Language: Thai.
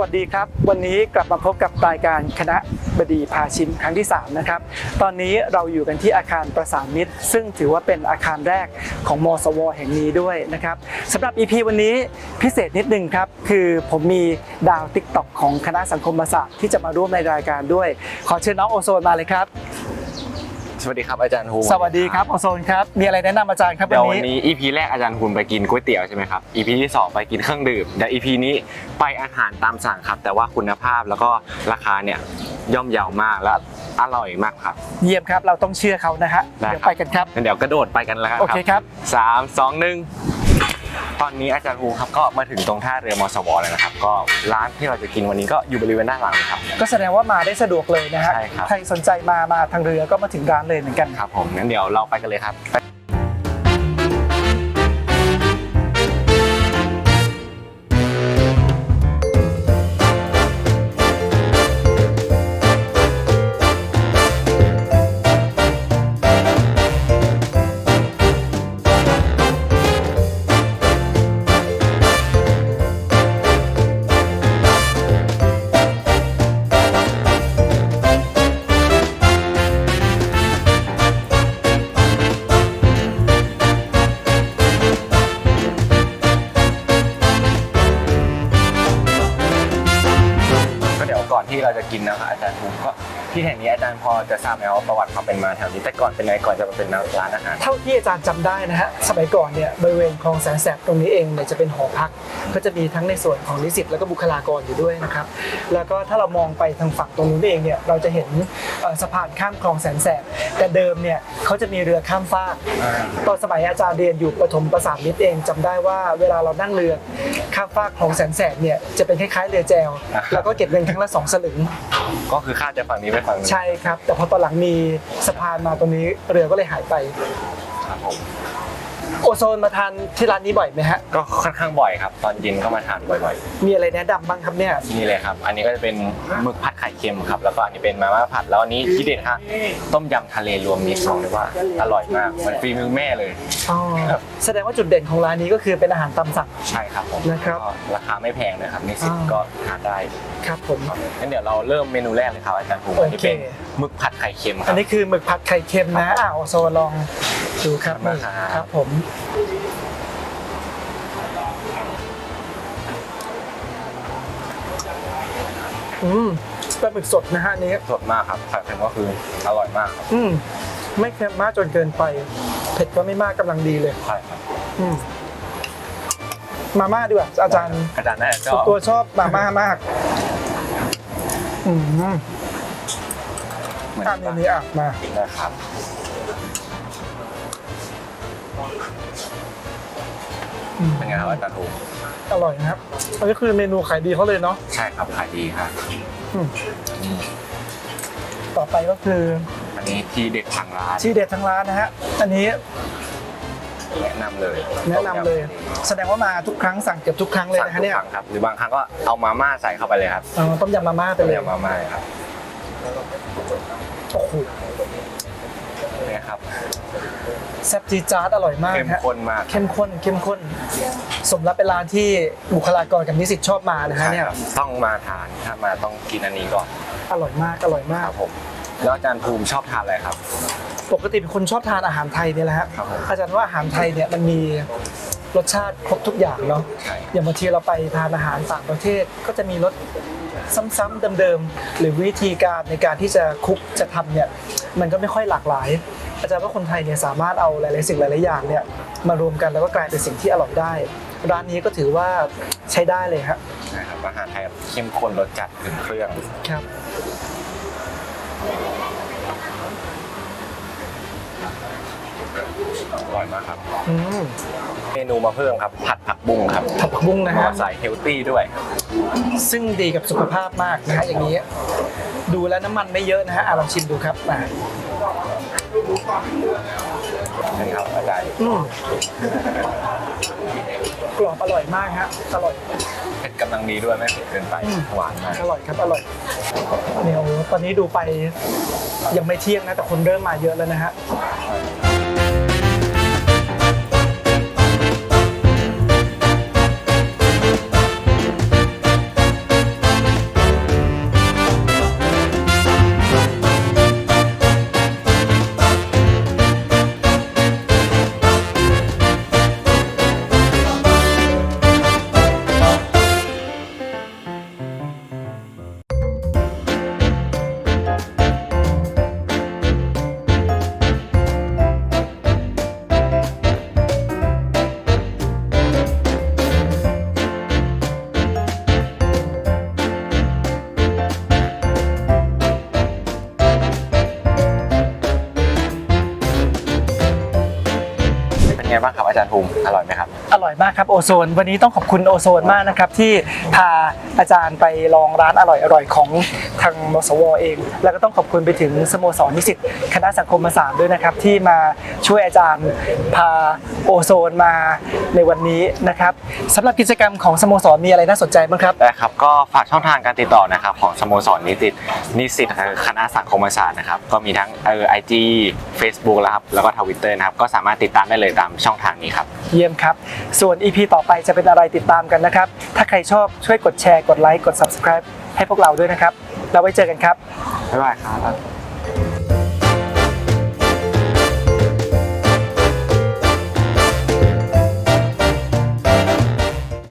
วัสดีครับ วันนี้กลับมาพบกับรายการคณะบดีพาชิมครั้งที่ 3 นะครับ ตอนนี้เราอยู่กันที่อาคารประสานมิตร ซึ่งถือว่าเป็นอาคารแรกของมสว แห่งนี้ด้วยนะครับสำหรับ EP วันนี้พิเศษนิดนึงครับ คือผมมีดาวติ๊กต็อกของคณะสังคมศาสตร์ที่จะมาร่วมในรายการด้วย ขอเชิญน้องโอโซนมาเลยครับ สวัสดีครับอาจารย์ฮูสวัสดีครับโอโซนครับ มีอะไรแนะนำอาจารย์ครับเดี๋ยววัวันนนี้นี้ EP แรกอาจารย์คุณไปกินก๋วยเตี๋ยวใช่ไหมครับ EP ที่สองไปกินเครื่องดื่มเดี๋ยว EP นี้ไปอาหารตามสั่งครับ แต่ว่าคุณภาพแล้วก็ราคาเนี่ยย่อมเยาวมากและอร่อยมากครับ เยี่ยมครับเราต้องเชื่อเขานะฮะได้เดี๋ยวครับไปกันครับงั้นเดี๋ยวกระโดดไปกันแล้วกันโอเคครับสามสองหนึ่ง ตอนนี้อาจารย์ฮูครับก็มาถึงตรงท่าเรือมสวแล้วนะครับ ก็ร้านที่เราจะกินวันนี้ก็อยู่บริเวณด้านหลังครับ ก็แสดงว่ามาได้สะดวกเลยนะฮะใช่ครับ ใครสนใจมามาทางเรือก็มาถึงร้านเลยเหมือนกัน ครับผมงั้นเดี๋ยวเราไปกันเลยครับ ก็เดี๋ยวก่อนที่เราจะกินนะครับอาจารย์ภูมิก็ที่แห่งนี้อาจารย์พอจะทราบไหมว่าประวัติความเป็นมาแถวนี้แต่ก่อนเป็นไงก่อนจะมาเป็นร้านอาหาร เท่าที่อาจารย์จำได้นะฮะสมัยก่อนเนี่ยบริเวณคลองแสนแสบตรงนี้เองเนี่ยจะเป็นหอพัก ก็จะมีทั้งในส่วนของนิสิตแล้วก็บุคลากรอยู่ด้วยนะครับแล้วก็ถ้าเรามองไปทางฝั่งตรงนู้นเองเนี่ยเราจะเห็นเอ่อสะพานข้ามคลองแสนแสบแต่เดิมเนี่ยเขาจะมีเรือข้ามฟากตอนสมัยอาจารย์เรียนอยู่ประถมประสานมิตรเองจำได้ว่าเวลาเรานั่งเรือข้ามฟากคลองแสนแสบเนี่ยจะเป็นคล้ายๆเรือแจวอ่าแล้วก็เก็บเงินครั้งละสองสลึง ก็คือข้ามจากฝั่งนี้ไปฝั่งนู้นใช่ครับ แต่พอตอนหลังมีสะพานมาตรงนี้เรือก็เลยหายไป ครับผม โอโซนมาทานที่ร้านนี้บ่อยไหมฮะ ก็ค่อนข้างบ่อยครับ ตอนเย็นก็มาทานบ่อยมีอะไรแนะนำบ้างครับเนี่ย ๆนี่เลยครับ อันนี้ก็จะเป็นหมึกผัดไข่เค็มครับ แล้วก็อันนี้เป็นมาม่าผัดแล้วอันนี้ที่เด็ดครับต้มยำทะเลรวมมิตรบอกเลยว่าอร่อยมากเหมันฝีมือแม่เลย อ๋อ ครับ แสดงว่าจุดเด่นของร้านนี้ก็คือเป็นอาหารตามสั่ง ใช่ครับผมนะครับก็ราคาไม่แพงนะครับนิสิตอ่า ก็ทานได้ครับผมงั้นเดี๋ยวเราเริ่มเมนูแรกเลยครับอาจารย์ภูมิโอเคอันนี้เป็นหมึกผัดไข่เค็มคอัรันบนี้คือหมึกผัดไข่เค็มนะอ่าโอโซนลองดูครับมานี่ครับ ครับผมอืมปลาหมึกสดนะฮะอันนี้ สดมากครับไข่เค็มก็คืออร่อยมากครับอืม ไม่เค็มมากจนเกินไป เผ็ดก็ไม่มากกำลังดีเลย ใช่ครับอืม มาม่าดีกว่าอาจารย์ อาจารย์น่าจะชส่วอนบตัวชอบมาม่ามาก อืมเหมือนอะที่นี่บ้านนี่อะมา นะครับ อืมเป็นไงครับอาจารย์ภูมิอร่อยนะครับ อันนี้คือเมนูขายดีเขาเลยเนาะใช่ครับขายดีครับอืมอืมต่อไปก็คืออันนี้ที่เด็ดทางร้านที่เด็ดทั้งร้านนะฮะ อันนี้ แนะนำเลยแนะนำเลย แสดงว่ามาทุกครั้งสั่งเกือบทุกครั้งเลยสั่งนะฮะทุกเนี่ยครั้งครับ หรือบางครั้งก็เอามาม่าใส่เข้าไปเลยครับอ๋อต้มยำมาม่าไปต้มเลยยำมาม่าครับโอ้โหเนี่ยครับ แซ่บจีดจาร์ดอร่อยมากเข้มฮะข้นมากเข้มข้นเข้มข้น สมรับเป็นร้านที่บุคลากรกับนิสิตชอบมานะฮะใช่เนี่ยครับต้องมาทานถ้ามาต้องกินอันนี้ก่อนอร่อยมากอร่อยมาคก รับผมแล้วอาจารย์ภูมิชอบทานอะไรครับ ปกติเป็นคนชอบทานอาหารไทยเนี่ยแหละฮะครับผม อาจารย์ว่าอาหารไทยเนี่ยมันมีรสชาติครบทุกอย่างเนาะ ใช่ อย่างบางทีเราไปทานอาหารต่างประเทศก็จะมีรสซ้ำๆเดิมๆหรือวิธีการในการที่จะคุกจะทำเนี่ยมันก็ไม่ค่อยหลากหลาย อาจารย์ว่าคนไทยเนี่ยสามารถเอาหลายๆสิ่งหลายๆอย่างเนี่ยมารวมกันแล้วก็กลายเป็นสิ่งที่อร่อยได้ ร้านนี้ก็ถือว่าใช้ได้เลยครับใช่ครับอาหารไทยเข้มข้นรสจัดถึงเครื่องครับอร่อยมากครับ อืมเมนูมาเพิ่มครับ ผัดผักบุ้งครับผัดผักบุ้งนะหม้อฮะใส่เฮลตี้ด้วย ซึ่งดีกับสุขภาพมากนะฮะอย่างนี้ ดูแล้วน้ำมันไม่เยอะนะฮะอะลองชิมดูครับมา นี่ครับอาจารย์อืมกรอบอร่อยมากฮะอร่อย เผ็ดกำลังดีด้วยไม่เผ็ดเกินไปอืม หวานมากอร่อยครับอร่อยเนี่ยโอ้โหตอนนี้ดูไปยังไม่เที่ยงนะแต่คนเริ่มมาเยอะแล้วนะฮะ ไงบ้างครับอาจารย์ภูมิอร่อยไหมครับ อร่อยมากครับโอโซน วันนี้ต้องขอบคุณโอโซนมากนะครับที่พาอาจารย์ไปลองร้านอร่อยๆของทางมสวเอง แล้วก็ต้องขอบคุณไปถึงสโมสรนิสิตคณะสังคมศาสตร์ด้วยนะครับที่มาช่วยอาจารย์พาโอโซนมาในวันนี้นะครับสำหรับกิจกรรมของสโมสรมีอะไรน่าสนใจบ้างครับได้ครับก็ฝากช่องทางการติดต่อนะครับของสโมสรนิสิตนิสิตคณะสังคมศาสตร์นะครับก็มีทั้งเออไอจี เฟซบุ๊กแล้วครับแล้วก็ทวิตเตอร์นะครับก็สามารถติดตามได้เลยตามช่องทางนี้ครับ เยี่ยมครับ ส่วน EP ต่อไปจะเป็นอะไรติดตามกันนะครับ ถ้าใครชอบช่วยกดแชร์กดไลค์กด subscribe ให้พวกเราด้วยนะครับแล้วไว้เจอกันครับ บ๊ายบายครับ